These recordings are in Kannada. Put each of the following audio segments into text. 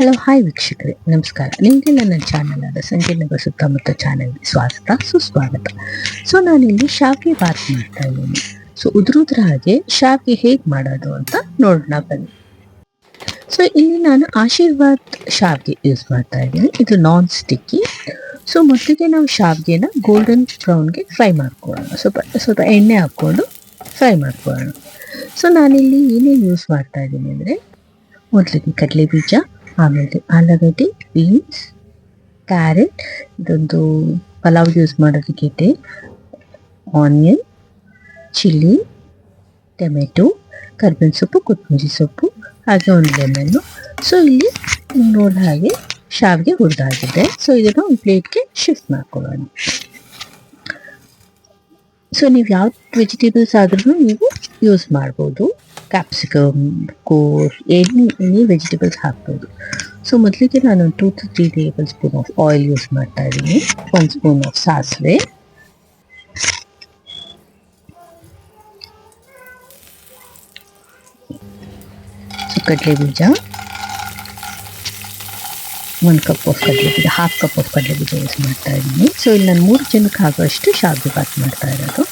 ಹಲೋ, ಹಾಯ್ ವೀಕ್ಷಕರೇ, ನಮಸ್ಕಾರ. ನಿಮಗೆ ನನ್ನ ಚಾನಲ್ ಆದ ಸಂಜೆ ನಗರ ಸುತ್ತಮುತ್ತ ಚಾನಲ್ಗೆ ಸ್ವಾಗತ, ಸುಸ್ವಾಗತ. ಸೊ ನಾನಿಲ್ಲಿ ಶಾವಿಗೆ ಬಾತ್ ಮಾಡ್ತಾ ಇದ್ದೀನಿ. ಸೊ ಉದುರುದ್ರ ಹಾಗೆ ಶಾವಿಗೆ ಹೇಗೆ ಮಾಡೋದು ಅಂತ ನೋಡೋಣ ಬನ್ನಿ. ಸೊ ಇಲ್ಲಿ ನಾನು ಆಶೀರ್ವಾದ್ ಶಾವಿಗೆ ಯೂಸ್ ಮಾಡ್ತಾ ಇದ್ದೀನಿ. ಇದು ನಾನ್ ಸ್ಟಿಕ್ಕಿ ಸೊ ಮೊದಲಿಗೆ ನಾವು ಶಾವಿಗೆನ ಗೋಲ್ಡನ್ ಬ್ರೌನ್ಗೆ ಫ್ರೈ ಮಾಡ್ಕೊಳ್ಳೋಣ. ಸ್ವಲ್ಪ ಸ್ವಲ್ಪ ಎಣ್ಣೆ ಹಾಕ್ಕೊಂಡು ಫ್ರೈ ಮಾಡ್ಕೊಳ್ಳೋಣ. ಸೊ ನಾನಿಲ್ಲಿ ಏನೇನು ಯೂಸ್ ಮಾಡ್ತಾ ಇದ್ದೀನಿ ಅಂದರೆ, ಮೊದಲಿಗೆ ಕಡಲೆ ಬೀಜ ಆಮೇಲೆ ಆಲೂಗಡ್ಡೆ, ಬೀನ್ಸ್, ಕ್ಯಾರೆಟ್, ಇದೊಂದು ಪಲಾವ್ ಯೂಸ್ ಮಾಡೋದಕ್ಕೆ ಆನಿಯನ್, ಚಿಲ್ಲಿ, ಟೊಮೆಟೊ, ಕರ್ಬೇವಿನ ಸೊಪ್ಪು, ಕೊತ್ತಂಬರಿ ಸೊಪ್ಪು, ಹಾಗೆ ಒಂದು ಲೆಮನ್ನು ಸೊ ಇಲ್ಲಿ ನೋಡ ಹಾಗೆ ಶಾವಿಗೆ ಹುರಿದಾಗಿದೆ. ಸೊ ಇದನ್ನು ಒಂದು ಪ್ಲೇಟ್ಗೆ ಶಿಫ್ಟ್ ಮಾಡ್ಕೊಳ್ಳೋಣ. ಸೊ ನೀವು ಯಾವ ವೆಜಿಟೇಬಲ್ಸ್ ಆದ್ರೂ ನೀವು ಯೂಸ್ ಮಾಡ್ಬೋದು. ಕ್ಯಾಪ್ಸಿಕಮ್ ಕೋಸ್ ಎನಿ ಎನಿ ವೆಜಿಟೇಬಲ್ಸ್ ಹಾಕ್ಬೋದು ಸೊ ಮೊದಲಿಗೆ ನಾನು two to three tablespoon of oil use ಮಾಡ್ತಾ ಇದ್ದೀನಿ ಒಂದು ಸ್ಪೂನ್ ಆಫ್ ಸಾಸಿವೆ ಸೊ ಕಡಲೆ ಬೀಜ ಒಂದು ಕಪ್ ಆಫ್ ಕಡಲೆ ಬೀಜ ಹಾಫ್ ಕಪ್ ಆಫ್ ಕಡಲೆ ಬೀಜ ಯೂಸ್ ಮಾಡ್ತಾ ಇದ್ದೀನಿ ಸೊ ಇಲ್ಲಿ ನಾನು ಮೂರು ಜನಕ್ಕೆ ಆಗುವಷ್ಟು ಶಾವಿಗೆ ಬಾತ್ ಮಾಡ್ತಾ ಇರೋದು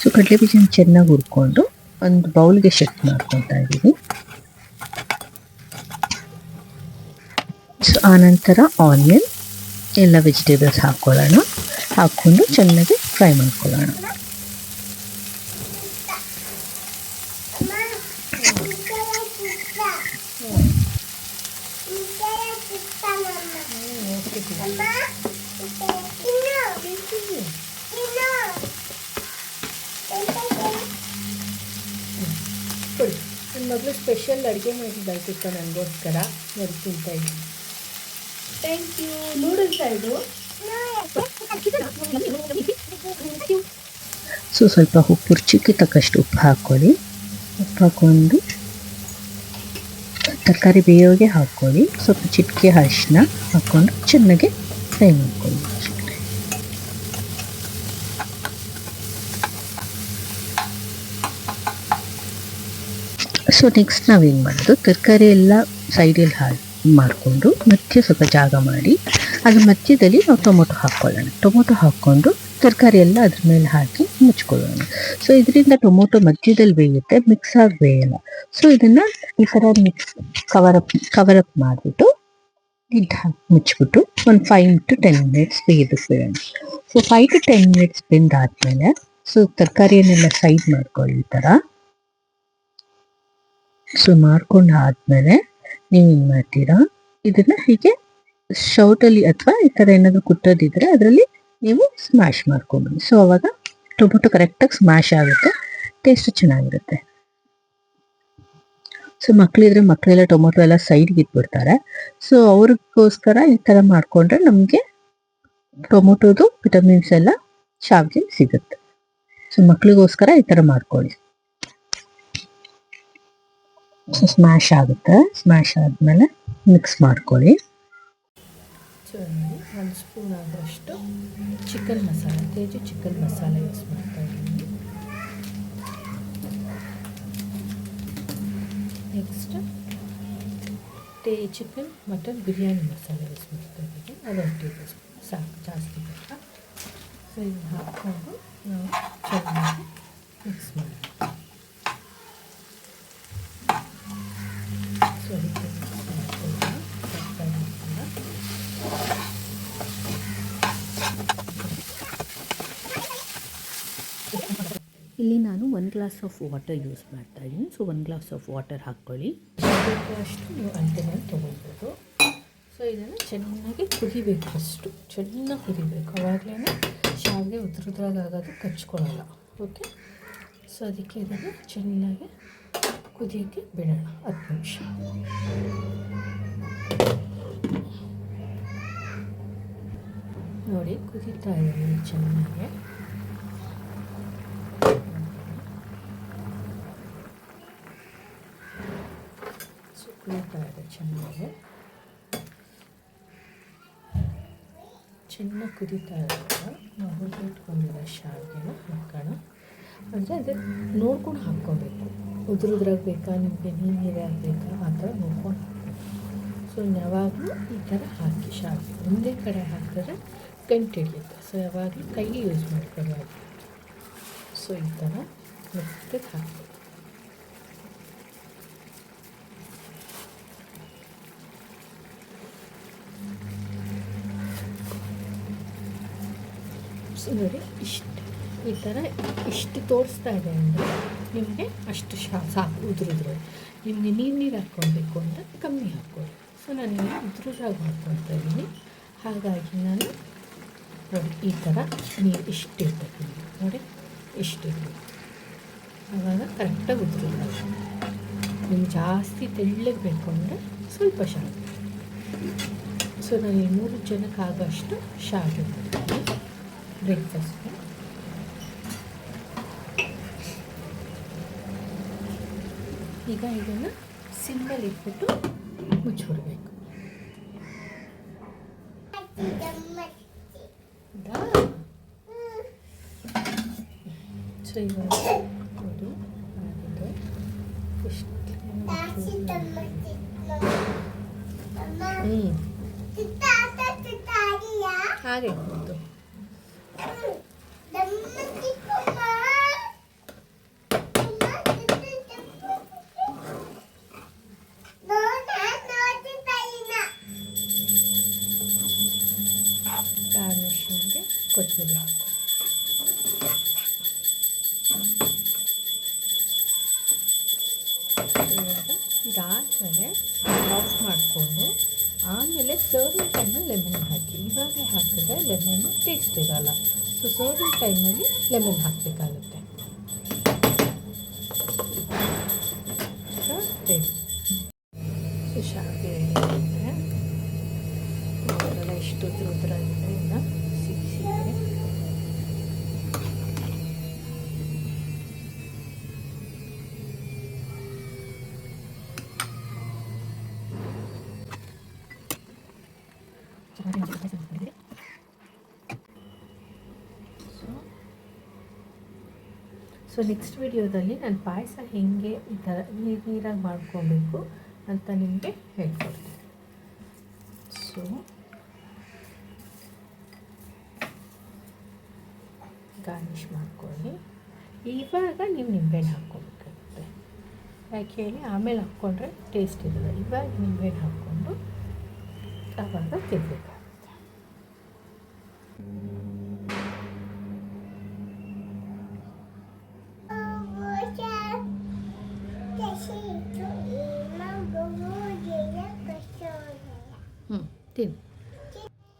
ಸೊ ಕಡಲೆ ಬೀಜನ ಚೆನ್ನಾಗಿ ಹುರ್ಕೊಂಡು ಒಂದು ಬೌಲ್ಗೆ ಶಿಫ್ಟ್ ಮಾಡ್ಕೊತಾ ಇದ್ದೀನಿ. ಸೊ ಆನಂತರ ಆನಿಯನ್, ಎಲ್ಲ ವೆಜಿಟೇಬಲ್ಸ್ ಹಾಕ್ಕೊಳ್ಳೋಣ. ಹಾಕ್ಕೊಂಡು ಚೆನ್ನಾಗಿ ಫ್ರೈ ಮಾಡ್ಕೊಳ್ಳೋಣ. ನನ್ನ ಮಗಳು ಸ್ಪೆಷಲ್ ಅಡುಗೆ ಮಾಡಿದ್ದಾಯ್ತಿತ್ತು ನನಗೋಸ್ಕರ. ತಿಂತಾ ಇದ್ದೀನಿ. ಥ್ಯಾಂಕ್ ಯು ನೂಡಲ್ಸ್ ಇದು? ಸೊ, ಸ್ವಲ್ಪ ಉಪ್ಪು, ರುಚಿಗೆ ತಕ್ಕಷ್ಟು ಉಪ್ಪು ಹಾಕ್ಕೊಳ್ಳಿ. ಉಪ್ಪು ಹಾಕ್ಕೊಂಡು ತರಕಾರಿ ಬೇಯೋಗೆ ಹಾಕ್ಕೊಳ್ಳಿ. ಸ್ವಲ್ಪ ಚಿಟಿಕೆ ಅರಿಶಿನ ಹಾಕ್ಕೊಂಡು ಚೆನ್ನಾಗಿ ಫ್ರೈ ಮಾಡ್ಕೊಳ್ಳಿ. ಸೊ ನೆಕ್ಸ್ಟ್ ನಾವೇನು ಮಾಡೋದು? ತರಕಾರಿ ಎಲ್ಲ ಸೈಡಲ್ಲಿ ಹಾಕಿ ಮಾಡಿಕೊಂಡು ಮಧ್ಯೆ ಸ್ವಲ್ಪ ಜಾಗ ಮಾಡಿ, ಅದ್ರ ಮಧ್ಯದಲ್ಲಿ ನಾವು ಟೊಮೊಟೊ ಹಾಕ್ಕೊಳ್ಳೋಣ. ಟೊಮೊಟೊ ಹಾಕ್ಕೊಂಡು ತರಕಾರಿ ಎಲ್ಲ ಅದ್ರ ಮೇಲೆ ಹಾಕಿ ಮುಚ್ಕೊಳ್ಳೋಣ. ಸೊ ಇದರಿಂದ ಟೊಮೊಟೊ ಮಧ್ಯದಲ್ಲಿ ಬೇಯುತ್ತೆ ಮಿಕ್ಸ್ ಆಗಿ ಬೇಯಲ್ಲ. ಸೊ ಇದನ್ನು ಈ ಥರ ಮಿಕ್ಸ್ ಕವರ್ ಅಪ್ ಮಾಡಿಬಿಟ್ಟು ಲಿಡ್ ಹಾಕಿ ಮುಚ್ಚಿಬಿಟ್ಟು ಒಂದು five to ten minutes ಬೇಯೋದಕ್ಕೆ so five to ten minutes ಬೆಂದಾದ್ಮೇಲೆ so ತರಕಾರಿಯನ್ನೆಲ್ಲ ಸೈಡ್ ಮಾಡ್ಕೊಳ್ಳಿ ಈ ಥರ ಸೊ ಮಾಡ್ಕೊಂಡು ಆದ್ಮೇಲೆ ಏನ್ ಮಾಡ್ತೀರಾ? ಇದನ್ನ ಹೀಗೆ ಶೌಟಲ್ಲಿ ಅಥವಾ ಈ ತರ ಏನಾದ್ರು ಕುಟ್ಟೋದಿದ್ರೆ ಅದರಲ್ಲಿ ನೀವು ಸ್ಮ್ಯಾಶ್ ಮಾಡ್ಕೊಂಬಿಡಿ ಸೊ ಅವಾಗ ಟೊಮೊಟೊ ಕರೆಕ್ಟಾಗಿ ಸ್ಮ್ಯಾಶ್ ಆಗುತ್ತೆ ಟೇಸ್ಟ್ ಚೆನ್ನಾಗಿರುತ್ತೆ. ಸೊ ಮಕ್ಕಳಿದ್ರೆ ಮಕ್ಕಳೆಲ್ಲ ಟೊಮೊಟೊ ಎಲ್ಲ ಸೈಡ್ಗೆ ಇಟ್ಬಿಡ್ತಾರೆ. ಸೊ ಅವ್ರಿಗೋಸ್ಕರ ಈ ತರ ಮಾಡ್ಕೊಂಡ್ರೆ ನಮಗೆ ಟೊಮೊಟೊದು ವಿಟಮಿನ್ಸ್ ಎಲ್ಲ ಶಾವಿಗೆ ಸಿಗುತ್ತೆ. ಸೊ ಮಕ್ಕಳಿಗೋಸ್ಕರ ಈ ತರ ಮಾಡ್ಕೊಳ್ಳಿ. ಸ್ಮ್ಯಾಶ್ ಆಗುತ್ತೆ. ಸ್ಮ್ಯಾಶ್ ಆದಮೇಲೆ ಮಿಕ್ಸ್ ಮಾಡ್ಕೊಳ್ಳಿ. ನೋಡಿ ಒಂದು ಸ್ಪೂನ್ ಆದಷ್ಟು ಚಿಕನ್ ಮಸಾಲ, ತೇಜು ಚಿಕನ್ ಮಸಾಲೆ ಯೂಸ್ ಮಾಡ್ತಾ ಇದ್ದೀನಿ. Next tea chicken mutton biryani masala use ಮಾಡ್ತಾ ಇದ್ದೀನಿ. ಅದೊಂದು ಟೇಬಲ್ ಸ್ಪೂನ್ ಸಾಕು, ಜಾಸ್ತಿ ಬೇಕಾ ಸೊ ಇದನ್ನು ಹಾಕ್ಕೊಂಡು ನಾವು ಚೆನ್ನಾಗಿ ಮಿಕ್ಸ್ ಮಾಡಿ ಸೊ ಇದಕ್ಕೆ ಮಿಕ್ಸ್ ಮಾಡ್ಕೊಳ್ಳೋಣ ತರಕಾರಿ ಎಲ್ಲ ಇಲ್ಲಿ ನಾನು ಒಂದು ಗ್ಲಾಸ್ ಆಫ್ ವಾಟರ್ ಯೂಸ್ ಮಾಡ್ತಾ ಇದ್ದೀನಿ. ಸೊ ಒಂದು ಗ್ಲಾಸ್ ಆಫ್ ವಾಟರ್ ಹಾಕ್ಕೊಳ್ಳಿ. ಅಷ್ಟು ನೀವು ಅಳತೆನಲ್ಲಿ ತೊಗೊಳ್ಬೋದು ಸೊ ಇದನ್ನು ಚೆನ್ನಾಗಿ ಕುದಿಬೇಕು ಅಷ್ಟು. ಚೆನ್ನಾಗಿ ಕುದಿಬೇಕು. ಅವಾಗಲೇ ಶಾವಿಗೆ ಉದ್ರುದ್ರಾಗ ಆಗೋದು ಕಚ್ಕೊಳ್ಳಲ್ಲ. ಓಕೆ ಸೊ ಅದಕ್ಕೆ ಇದನ್ನು ಚೆನ್ನಾಗಿ ಕುದಿಯೋಕ್ಕೆ ಬಿಡೋಣ. ಹತ್ತು ನಿಮಿಷ. ನೋಡಿ, ಕುದೀತಾ ಇದೆ ಚೆನ್ನಾಗಿ. ಸೊ ಇದೆ ಚೆನ್ನಾಗಿ. ಚೆನ್ನಾಗಿ ಕುದೀತಾ ಇರೋದು. ನಾವು ಇಟ್ಕೊಂಡಿರೋ ಶಾವಿಗೆನ ಹಾಕೋಣ. ಅಂದರೆ ಅದೇ, ನೋಡ್ಕೊಂಡು ಹಾಕ್ಕೋಬೇಕು. ಉದುರುದ್ರಾಗ ಬೇಕಾ ನಿಮಗೆ ನೀರು ಆಗಬೇಕಾ, ಆ ಥರ ನೋಡ್ಕೊಂಡು ಹಾಕ್ಬೇಕು ಸೊ ಯಾವಾಗಲೂ ಈ ಥರ ಹಾಕಿ ಶಾವಿಗೆ ಒಂದೇ ಕಡೆ ಹಾಕಿದ್ರೆ ಗಂಟೆ ಹಿಡಿಯುತ್ತೆ. ಸೊ ಯಾವಾಗಲೂ ಕೈ ಯೂಸ್ ಮಾಡ್ಕೋಬಾರ್ದು ಸೊ ಈ ಥರ ಮೆತ್ತಗೆ ಹಾಕಿ ಸೊ ನೋಡಿ, ಇಷ್ಟು. ಈ ಥರ ಇಷ್ಟು ತೋರಿಸ್ತಾ ಇದೆ ಅಂದರೆ ನಿಮಗೆ ಅಷ್ಟು ಶಾ, ಸಾಕು ಉದುರಿದ್ರೆ ನಿಮಗೆ ನೀರು ನೀರು ಹಾಕ್ಕೊಳ್ಬೇಕು ಅಂದರೆ ಕಮ್ಮಿ ಹಾಕ್ಕೊಳ್ಳಿ ಸೊ ನಾನು ನಿಮಗೆ ಉದುರಾಗಿ ಮಾಡ್ಕೊಳ್ತಾ ಇದ್ದೀನಿ. ಹಾಗಾಗಿ ನಾನು ನೋಡಿ, ಈ ಥರ ನೀರು ಇಷ್ಟು ಇರ್ತೈತೆ ನೀರು ನೋಡಿ ಇಷ್ಟಿರ್ಬೇಕು ಆವಾಗ ಕರೆಕ್ಟಾಗಿ ಉದುರಿಲ್ಲ ನಿಮ್ಗೆ ಜಾಸ್ತಿ ತೆಳ್ಳಗೆ ಬೇಕು ಅಂದರೆ ಸ್ವಲ್ಪ ಶಾವಿಗೆ ಸೊ ನಾನು ಈ ಮೂರು ಜನಕ್ಕೆ ಆಗೋಷ್ಟು ಬ್ರೇಕ್ಫಾಸ್ಟ್ ಈಗ ಇದನ್ನು ಸಿಮ್ಮಲ್ಲಿ ಇಟ್ಬಿಟ್ಟು ಮುಚ್ಚಿಬಿಡ್ಬೇಕು ಸೊ ಇವಾಗ ಇದು ಆಗಿದೆ. ಇಷ್ಟು ಹ್ಞೂ ಹಾಗೆ ಕೂತು ಗಾರ್ನಿಷಿಂಗ್ಗೆ ಕೊತ್ತಂಬರಿ ಹಾಕು ಇವಾಗ ಇದಾದಮೇಲೆ ಆಫ್ ಮಾಡಿಕೊಂಡು ಆಮೇಲೆ ಸರ್ವಿಂಗ್ ಟೈಮಲ್ಲಿ ಲೆಮನ್ ಹಾಕಿ. ಇವಾಗ ಹಾಕಿದ್ರೆ ಲೆಮನ್ನು ಟೇಸ್ಟ್ ಇರೋಲ್ಲ. ಸೊ ಸರ್ವಿಂಗ್ ಟೈಮಲ್ಲಿ ಲೆಮನ್ ಹಾಕಬೇಕಾಗುತ್ತೆ. ಸೊ ಸೊ ನೆಕ್ಸ್ಟ್ ವಿಡಿಯೋದಲ್ಲಿ ನಾನು ಪಾಯಸ ಹೇಗೆ ಈ ಥರ ನೀರು ನೀರಾಗಿ ಮಾಡ್ಕೋಬೇಕು ಅಂತ ನಿಮಗೆ ಹೇಳ್ಕೊಡ್ತೀನಿ. ಸೊ ಗಾರ್ನಿಷ್ ಮಾಡ್ಕೊಳ್ಳಿ. ಇವಾಗ ನೀವು ನಿಂಬೆಹಣ್ಣು ಹಾಕ್ಕೊಬೇಕಾಗುತ್ತೆ ಯಾಕೆ ಹೇಳಿ, ಆಮೇಲೆ ಹಾಕ್ಕೊಂಡ್ರೆ ಟೇಸ್ಟ್ ಇರೋಲ್ಲ ಇವಾಗ ನಿಂಬೆಹಣ್ಣು ಹಾಕ್ಕೊಂಡು ಆವಾಗ ತಿನ್ನಬೇಕಾಗುತ್ತೆ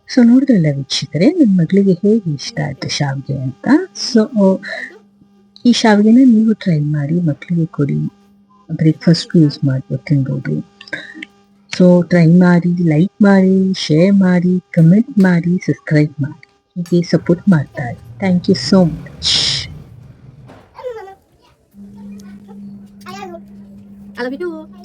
ಸೊ ನೋಡಿದ್ರಲ್ಲ ವೀಕ್ಷಕರೇ ನನ್ನ ಮಗಳಿಗೆ ಹೇಗೆ ಇಷ್ಟ ಆಯ್ತು ಶಾವಿಗೆ ಅಂತ? ಸೊ ಈ ಶಾವಿಗೆನ ನೀವು ಟ್ರೈ ಮಾಡಿ ಮಕ್ಕಳಿಗೆ ಕೊಡಿ. ಬ್ರೇಕ್ಫಾಸ್ಟ್ ಯೂಸ್ ಮಾಡ್ಬೋದು, ತಿನ್ಬೋದು. ಸೊ ಟ್ರೈ ಮಾಡಿ ಲೈಕ್ ಮಾಡಿ ಶೇರ್ ಮಾಡಿ ಕಮೆಂಟ್ ಮಾಡಿ ಸಬ್ಸ್ಕ್ರೈಬ್ ಮಾಡಿ. ಹೀಗೆ ಸಪೋರ್ಟ್ ಮಾಡ್ತಾರೆ. Thank you so much I.